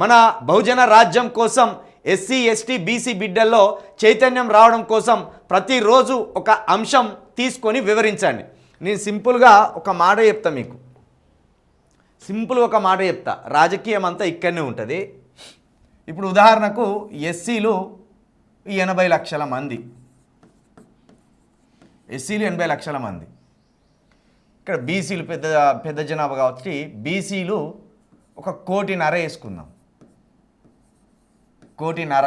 మన బహుజన రాజ్యం కోసం ఎస్సీ ఎస్టీ బీసీ బిడ్డల్లో చైతన్యం రావడం కోసం ప్రతిరోజు ఒక అంశం తీసుకొని వివరించండి. నేను సింపుల్గా ఒక మాట చెప్తా మీకు. సింపుల్ ఒక మాట చెప్తా. రాజకీయం అంతా ఇక్కడనే ఉంటుంది. ఇప్పుడు ఉదాహరణకు ఎస్సీలు ఎనభై లక్షల మంది. ఎస్సీలు ఎనభై లక్షల మంది. ఇక్కడ బీసీలు పెద్ద పెద్ద జనాభా కాబట్టి బీసీలు ఒక కోటిన్నర వేసుకుందాం. కోటిన్నర.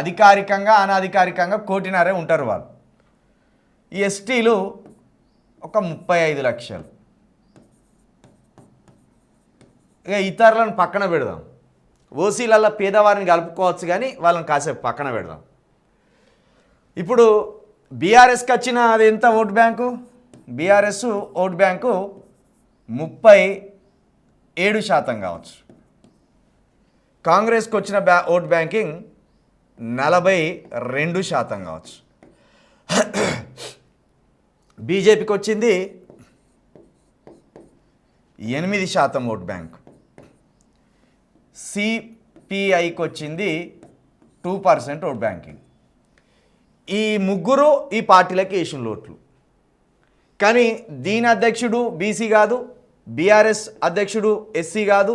అధికారికంగా అనధికారికంగా కోటిన్నరే ఉంటారు వాళ్ళు. ఈ ఎస్టీలు ఒక ముప్పై ఐదు లక్షలు. ఇక ఇతరులను పక్కన పెడదాం. ఓసీలలో పేదవారిని కలుపుకోవచ్చు కానీ వాళ్ళని కాసేపు పక్కన పెడదాం. ఇప్పుడు బీఆర్ఎస్కి వచ్చిన అది ఎంత vote bank? BRS vote bank ముప్పై ఏడు శాతం కావచ్చు. కాంగ్రెస్కి వచ్చిన బ్యా ఓట్ బ్యాంకింగ్ నలభై రెండు శాతం కావచ్చు. బీజేపీకి వచ్చింది ఎనిమిది శాతం ఓట్ బ్యాంక్. సిపిఐకి వచ్చింది టూ పర్సెంట్ ఓట్ బ్యాంకింగ్. ఈ ముగ్గురు ఈ పార్టీలకి వేసిన ఓట్లు. కానీ దీని అధ్యక్షుడు బీసీ కాదు బీఆర్ఎస్ అధ్యక్షుడు ఎస్సీ కాదు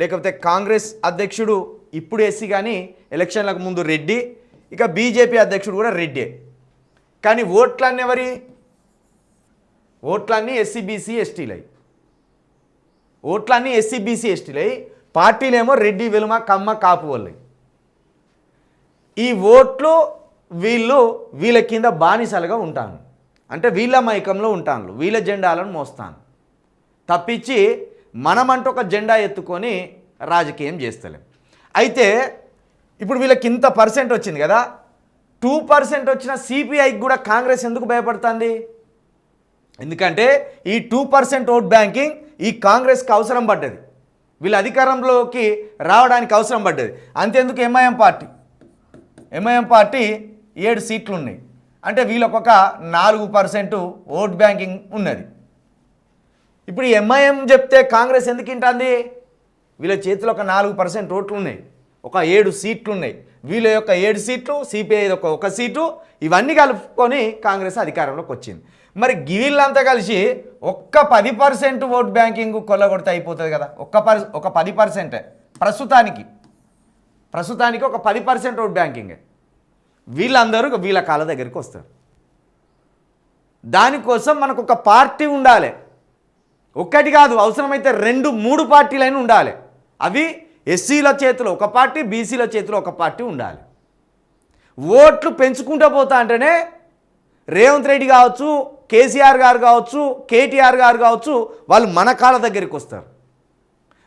లేకపోతే కాంగ్రెస్ అధ్యక్షుడు ఇప్పుడు ఎస్సీ కానీ ఎలక్షన్లకు ముందు రెడ్డి ఇక బీజేపీ అధ్యక్షుడు కూడా రెడ్డే. కానీ ఓట్లన్నీ ఎవరి? ఓట్లన్నీ ఎస్సీ బీసీ ఎస్టీలై. ఓట్లన్నీ ఎస్సీ బీసీ ఎస్టీలై. పార్టీలేమో రెడ్డి వెలుమ కమ్మ కాపు వాళ్ళై ఈ ఓట్లు వీళ్ళు వీళ్ళ కింద బానిసలుగా ఉంటాను. అంటే వీళ్ళ మైకంలో ఉంటాను. వీళ్ళ జెండాలను మోస్తాను. తప్పించి మనమంటూ ఒక జెండా ఎత్తుకొని రాజకీయం చేస్తలేం. అయితే ఇప్పుడు వీళ్ళకి ఇంత పర్సెంట్ వచ్చింది కదా టూ పర్సెంట్ వచ్చిన సిపిఐకి కూడా కాంగ్రెస్ ఎందుకు భయపడుతుంది? ఎందుకంటే ఈ టూ పర్సెంట్ ఓట్ బ్యాంకింగ్ ఈ కాంగ్రెస్కి అవసరం పడ్డది. వీళ్ళు అధికారంలోకి రావడానికి అవసరం పడ్డది. అంతేందుకు ఎంఐఎం పార్టీ? ఎంఐఎం పార్టీ ఏడు సీట్లు ఉన్నాయి అంటే వీళ్ళకొక నాలుగు పర్సెంట్ ఓట్ బ్యాంకింగ్ ఉన్నది. ఇప్పుడు ఎంఐఎం చెప్తే కాంగ్రెస్ ఎందుకు వింటుంది వీళ్ళ చేతిలో ఒక నాలుగు పర్సెంట్ ఓట్లు ఉన్నాయి ఒక ఏడు సీట్లు ఉన్నాయి వీళ్ళ యొక్క ఏడు సీట్లు సిపిఐ ఒక ఒక సీటు ఇవన్నీ కలుపుకొని కాంగ్రెస్ అధికారంలోకి వచ్చింది. మరి వీళ్ళంతా కలిసి ఒక్క పది పర్సెంట్ ఓట్ బ్యాంకింగ్ కొల్లగొడితే అయిపోతుంది కదా. ఒక్క పర్ ఒక పది పర్సెంటే ప్రస్తుతానికి. ప్రస్తుతానికి ఒక పది పర్సెంట్ ఓట్ బ్యాంకింగ్. వీళ్ళందరూ వీళ్ళ కాళ్ళ దగ్గరికి వస్తారు. దానికోసం మనకు ఒక పార్టీ ఉండాలి. ఒక్కటి కాదు అవసరమైతే రెండు మూడు పార్టీలైనా ఉండాలి. అవి ఎస్సీల చేతిలో ఒక పార్టీ బీసీల చేతిలో ఒక పార్టీ ఉండాలి. ఓట్లు పెంచుకుంటూ పోతా అంటేనే రేవంత్ రెడ్డి కావచ్చు కేసీఆర్ గారు కావచ్చు కేటీఆర్ గారు కావచ్చు వాళ్ళు మన కాళ్ళ దగ్గరికి వస్తారు.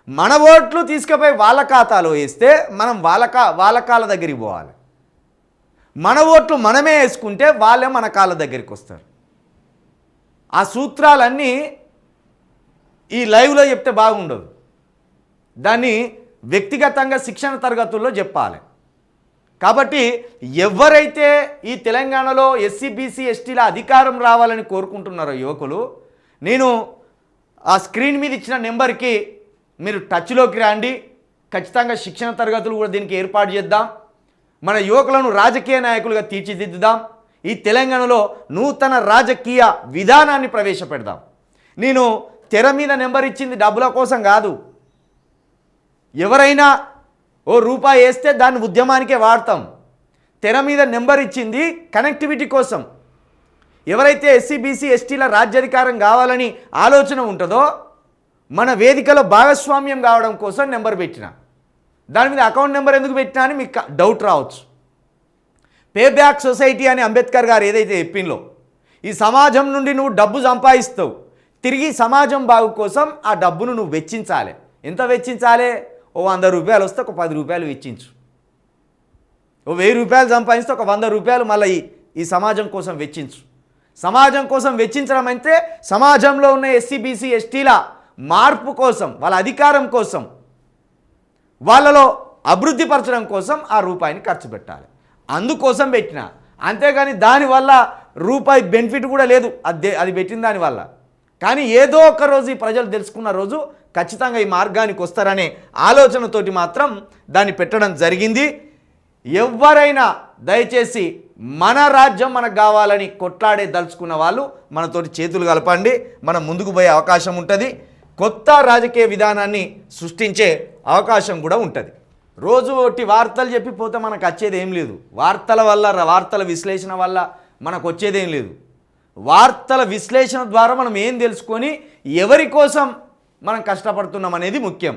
మన ఓట్లు తీసుకుపోయి వాళ్ళ ఖాతాలో వేస్తే మనం వాళ్ళ కా వాళ్ళ కాళ్ళ దగ్గరికి పోవాలి. మన ఓట్లు మనమే వేసుకుంటే వాళ్ళే మన కాళ్ళ దగ్గరికి వస్తారు. ఆ సూత్రాలన్నీ ఈ లైవ్లో చెప్తే బాగుండదు. దాన్ని వ్యక్తిగతంగా శిక్షణ తరగతుల్లో చెప్పాలి. కాబట్టి ఎవరైతే ఈ తెలంగాణలో ఎస్సీ బీసీ ఎస్టీల అధికారం రావాలని కోరుకుంటున్నారో యువకులు నేను ఆ స్క్రీన్ మీద ఇచ్చిన నెంబర్కి మీరు టచ్లోకి రండి. ఖచ్చితంగా శిక్షణ తరగతులు కూడా దీనికి ఏర్పాటు చేద్దాం. మన యువకులను రాజకీయ నాయకులుగా తీర్చిదిద్దుదాం. ఈ తెలంగాణలో నూతన రాజకీయ విధానాన్ని ప్రవేశపెడదాం. నేను తెర మీద నెంబర్ ఇచ్చింది డబ్బుల కోసం కాదు. ఎవరైనా ఓ రూపాయి వేస్తే దాన్ని ఉద్యమానికే వాడతాం. తెర మీద నెంబర్ ఇచ్చింది కనెక్టివిటీ కోసం. ఎవరైతే ఎస్సీ బీసీ ఎస్టీల రాజ్యాధికారం కావాలని ఆలోచన ఉంటుందో మన వేదికలో భాగస్వామ్యం కావడం కోసం నెంబర్ పెట్టిన. దాని మీద అకౌంట్ నెంబర్ ఎందుకు పెట్టినా అని మీకు డౌట్ రావచ్చు. పే బ్యాక్ సొసైటీ అని అంబేద్కర్ గారు ఏదైతే చెప్పిందో ఈ సమాజం నుండి నువ్వు డబ్బు సంపాదిస్తావు. తిరిగి సమాజం బాగు కోసం ఆ డబ్బును నువ్వు వెచ్చించాలి. ఎంత వెచ్చించాలి? ఓ వంద రూపాయలు వస్తే ఒక పది రూపాయలు వెచ్చించు. ఓ వెయ్యి రూపాయలు సంపాదిస్తే ఒక వంద రూపాయలు మళ్ళీ ఈ సమాజం కోసం వెచ్చించు. సమాజం కోసం వెచ్చించడం అంటే సమాజంలో ఉన్న ఎస్సీ బీసీ ఎస్టీల మార్పు కోసం వాళ్ళ అధికారం కోసం వాళ్ళలో అభివృద్ధి పరచడం కోసం ఆ రూపాయిని ఖర్చు పెట్టాలి. అందుకోసం పెట్టిన. అంతేగాని దానివల్ల రూపాయి బెనిఫిట్ కూడా లేదు. అది అది పెట్టిన దానివల్ల. కానీ ఏదో ఒక రోజు ఈ ప్రజలు తెలుసుకున్న రోజు ఖచ్చితంగా ఈ మార్గానికి వస్తారనే ఆలోచనతోటి మాత్రం దాన్ని పెట్టడం జరిగింది. ఎవరైనా దయచేసి మన రాజ్యం మనకు కావాలని కొట్లాడే దలుచుకున్న వాళ్ళు మనతోటి చేతులు కలపండి. మనం ముందుకు పోయే అవకాశం ఉంటుంది. కొత్త రాజకీయ విధానాన్ని సృష్టించే అవకాశం కూడా ఉంటుంది. రోజు ఒకటి వార్తలు చెప్పిపోతే మనకు వచ్చేది ఏం లేదు. వార్తల వల్ల వార్తల విశ్లేషణ వల్ల మనకు వచ్చేదేం లేదు. వార్తల విశ్లేషణ ద్వారా మనం ఏం తెలుసుకొని ఎవరి కోసం మనం కష్టపడుతున్నాం అనేది ముఖ్యం.